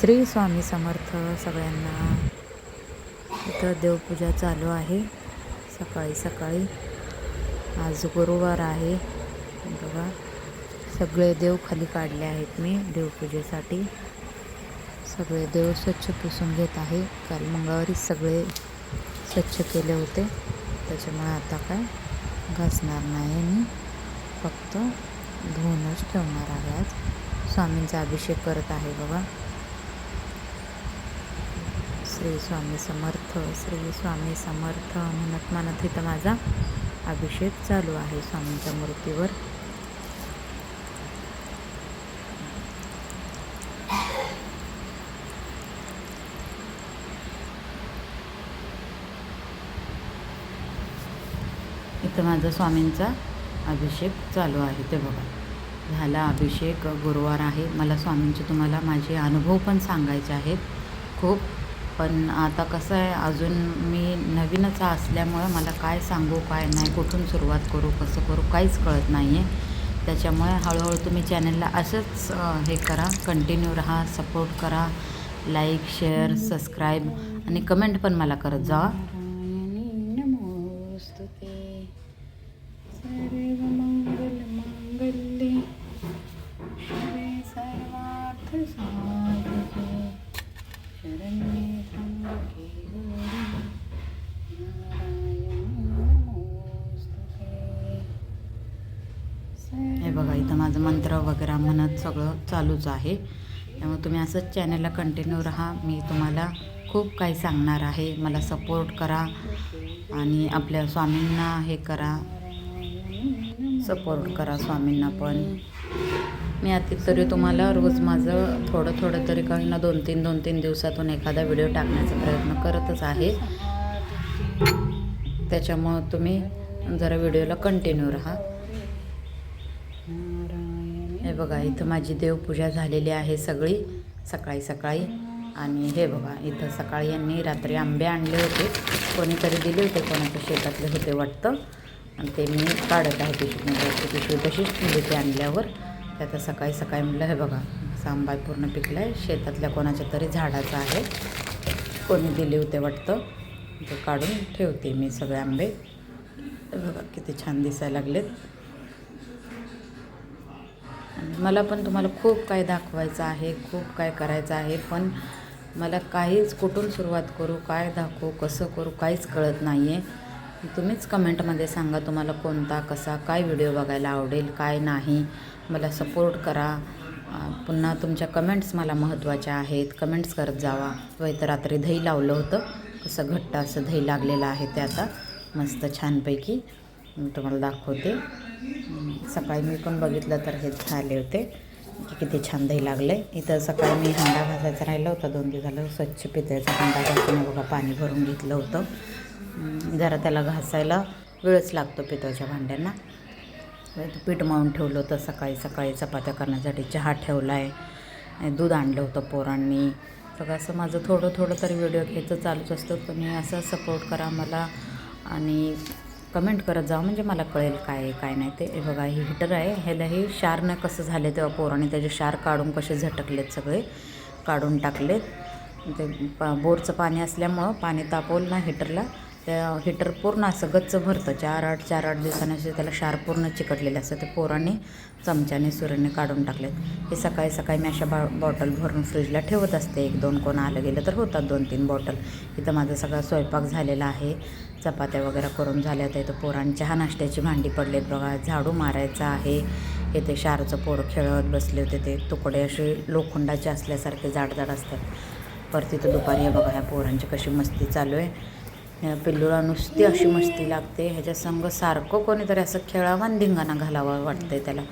श्री स्वामी समर्थ सगळ्यांना. इथं देवपूजा चालू आहे. सकाळी सकाळी. आज गुरुवार आहे. बघा. सगळे देव खाली काढले आहेत मी देवपूजेसाठी. सगळे देव स्वच्छ पुसून घेत आहे. काल मंगळवारी सगळे स्वच्छ केले होते. त्याच्यामुळे आता काय? घासणार नाही मी. फक्त धुवूनच ठेवणार आहे आज. स्वामींचा अभिषेक करत आहे बघा. श्री स्वामी समर्थ श्री स्वामी समर्थ म्हणत म्हणत इथं माझा अभिषेक चालू आहे स्वामींच्या मूर्तीवर. इथं माझा स्वामींचा अभिषेक चालू आहे. ते बघा. झाला अभिषेक गुरुवार आहे. मला स्वामींचे तुम्हाला माझे अनुभव पण सांगायचे आहेत. खूप पण आता कसं आहे अजून मी नवीनच असल्यामुळं मला काय सांगू काय नाही कुठून सुरुवात करू कसं करू काहीच कळत नाही आहे त्याच्यामुळे हळूहळू तुम्ही चॅनलला असंच हे करा कंटिन्यू राहा सपोर्ट करा लाईक शेअर सबस्क्राईब आणि कमेंट पण मला करत जावा हे बघा इथं माझं मंत्र वगैरे म्हणत सगळं चालूच आहे. त्यामुळे तुम्ही असंच चॅनलला कंटिन्यू राहा. मी तुम्हाला खूप काही सांगणार आहे. मला सपोर्ट करा आणि आपल्या स्वामींना हे करा. सपोर्ट करा स्वामींना पण. मी आता तरी तुम्हाला रोज माझं थोडं थोडं तरी काही ना दोन तीन दोन तीन दिवसातून एखादा व्हिडिओ टाकण्याचा प्रयत्न करतच आहे. त्याच्यामुळं तुम्ही जरा व्हिडिओला कंटिन्यू राहा. हे बघा इथं माझी देवपूजा झालेली आहे सगळी सकाळी सकाळी. आणि हे बघा इथं सकाळी यांनी रात्री आंबे आणले होते. कोणीतरी दिले होते कोणाच्या शेतातले होते वाटतं. आणि ते मी काढत आहे पिशवीमध्ये म्हणजे पिशवी तशीच ठेवली ते आणल्यावर. ते आता सकाळी सकाळी म्हटलं हे बघा असा आंबा पूर्ण पिकला आहे शेतातल्या कोणाच्या तरी झाडाचं आहे. कोणी दिले होते वाटतं ते काढून ठेवते मी सगळे आंबे. हे बघा किती छान दिसायला लागलेत. मला पण तुम्हाला खूप काय दाखवायचं आहे खूप काय करायचं आहे पण मला काहीच कुठून सुरुवात करू काय दाखवू कसं करू काहीच कळत नाही आहे तुम्हीच कमेंटमध्ये सांगा तुम्हाला कोणता कसा काय व्हिडिओ बघायला आवडेल काय नाही. मला सपोर्ट करा. पुन्हा तुमच्या कमेंट्स मला महत्त्वाच्या आहेत. कमेंट्स करत जावा. व रात्री दही लावलं होतं. कसं घट्ट असं दही लागलेलं आहे ते आता. मस्त छानपैकी तुम्हाला दाखवते. सकाळी मी पण बघितलं तर हे झाले होते. की किती छान दही लागलं आहे इथं सकाळी मी हंडा घासायचा राहिलं होतं. दोन दिवसाला स्वच्छ पित्याचा हंडा घासून बघा पाणी भरून घेतलं होतं. जरा त्याला घासायला वेळच लागतो पितळच्या भांड्यांना. पीठ मळून ठेवलं होतं. सकाळी सकाळी चपात्या करण्यासाठी चहा ठेवला आहे दूध आणलं होतं पोरांनी. सगळं असं माझं थोडं थोडं तरी व्हिडिओ घ्यायचं चालूच असतं. तुम्ही असं सपोर्ट करा मला. आणि कमेंट करत जा म्हणजे मला कळेल काय आहे काय नाही. ते बघा हे हिटर आहे. ह्याला हे शारनं कसं झाले तेव्हा पोराने त्याचे शार काढून कसे झटकलेत सगळे काढून टाकलेत. ते पा बोरचं पाणी असल्यामुळं पाणी तापवलं ना हिटरला. त्या हिटर पूर्ण असं गच्च भरतं. चार आठ चार आठ दिवसाने असे त्याला शार पूर्ण चिकटलेले असतं. ते पोरांनी चमच्याने सुरेने काढून टाकलेत. हे सकाळी सकाळी मी अशा बा बॉटल भरून फ्रीजला ठेवत असते. एक दोन कोण आलं गेलं तर होतात दोन तीन बॉटल इथं माझा सगळा स्वयंपाक झालेला आहे. चपात्या वगैरे करून झाल्या तर इथं पोरांनी चहा नाश्त्याची भांडी पडलेत बघा. झाडू मारायचं आहे. इथे शारचं पोरं खेळत बसले होते. ते तुकडे असे लोखंडाचे असल्यासारखे जाड जाड असतात. परत तिथं दुपारी बघा ह्या पोरांची कशी मस्ती चालू आहे. पिल्लूला नुसती अशी मस्ती लागते. ह्याच्या संग सारखं कोणीतरी असं खेळावा आणि धिंगाणा घालावा वाटतंय त्याला.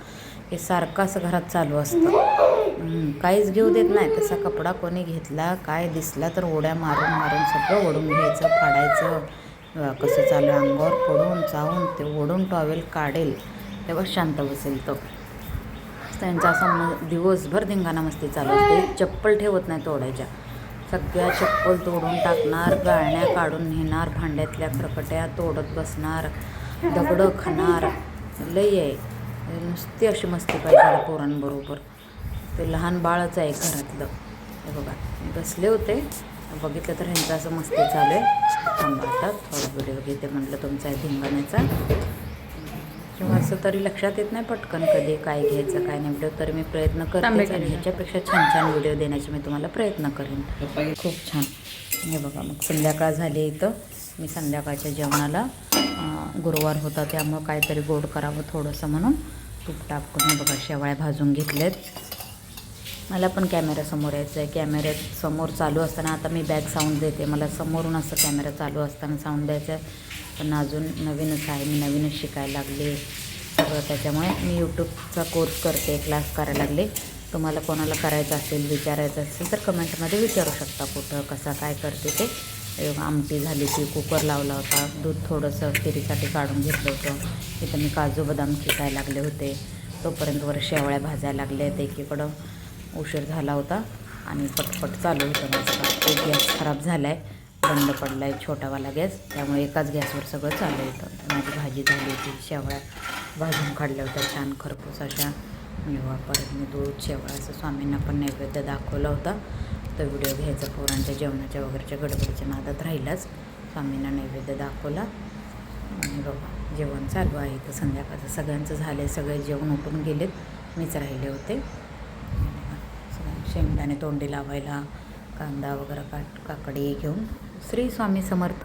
हे सारखं असं घरात चालू असतं. काहीच घेऊ देत नाही. तसा कपडा कोणी घेतला काय दिसला तर ओड्या मारून मारून सगळं ओढून घ्यायचं फाडायचं. कसं चालू आहे अंगावर पडून चावून ते ओढून टॉवेल काढेल तेव्हा शांत बसेल तो. त्यांचा असा दिवसभर धिंगाणा मस्ती चालू असते. चप्पल ठेवत नाही तोडायच्या. सगळ्या चप्पल तोडून टाकणार गाळण्या काढून नेणार भांड्यातल्या खरकट्या तोडत बसणार दगडं खाणार. लई आहे. नुसती अशी मस्ती पाहिजे पोरांबरोबर. ते लहान बाळच आहे घरातलं. हे बघा बसले होते. बघितलं तर ह्यांचं असं मस्ती चालू आहे. थांबा आता थोडा व्हिडिओ घेते म्हटलं तुमचा आहे धिंगाण्याचा. किंवा असं तरी लक्षात येत नाही पटकन कधी काय घ्यायचं काय नाही. व्हिडिओ तरी मी प्रयत्न करते आणि ह्याच्यापेक्षा छान छान व्हिडिओ देण्याचे मी तुम्हाला प्रयत्न करेन. खूप छान. हे बघा मग संध्याकाळ झाली इथं. मी संध्याकाळच्या जेवणाला गुरुवार होता त्यामुळं काहीतरी गोड करावं थोडंसं म्हणून तूप टाकून बघा शेवाळ्या भाजून घेतलेत. मला पण कॅमेऱ्यासमोर यायचं आहे कॅमेऱ्यात समोर चालू असताना आता मी बॅक साऊंड देते. मला समोरून असं कॅमेरा चालू असताना साऊंड द्यायचं आहे पण अजून नवीनच आहे. मी नवीनच शिकायला लागले. सगळं त्याच्यामुळे मी यूट्यूबचा कोर्स करते क्लास करायला लागले. तुम्हाला कोणाला करायचं असेल विचारायचं असेल तर कमेंटमध्ये विचारू शकता कुठं कसा काय करते ते. आमटी झाली ती कुकर लावला होता. दूध थोडंसं खिरीसाठी काढून घेतलं होतं. इथं मी काजू बदाम शिकायला लागले होते. तोपर्यंत वर शेवळ्या भाजायला लागल्या आहेत. एकीकडं उशीर झाला होता आणि पटपट चालू होतं माझं. गॅस खराब झाला आहे बंद पडला आहे छोटावाला गॅस त्यामुळे एकाच गॅसवर सगळं चालू होतं. माझी भाजी झाली होती शेवळ्या भाजून काढल्या होत्या छान खरपूस अशा. निवा परत मी दूध शेवळा असं स्वामींना पण नैवेद्य दाखवला होता. तो व्हिडिओ घ्यायचा पोरांच्या जेवणाच्या वगैरेच्या गडबडीच्या नादात राहिलाच. स्वामींना नैवेद्य दाखवला. आणि बघा जेवण चालू आहे. तर संध्याकाळचं सगळ्यांचं झालं आहे सगळे जेवण उठून गेलेत. मीच राहिले होते. शेंगदाणे तोंडी लावायला कांदा वगैरे काट काकडी घेऊन श्री स्वामी समर्थ.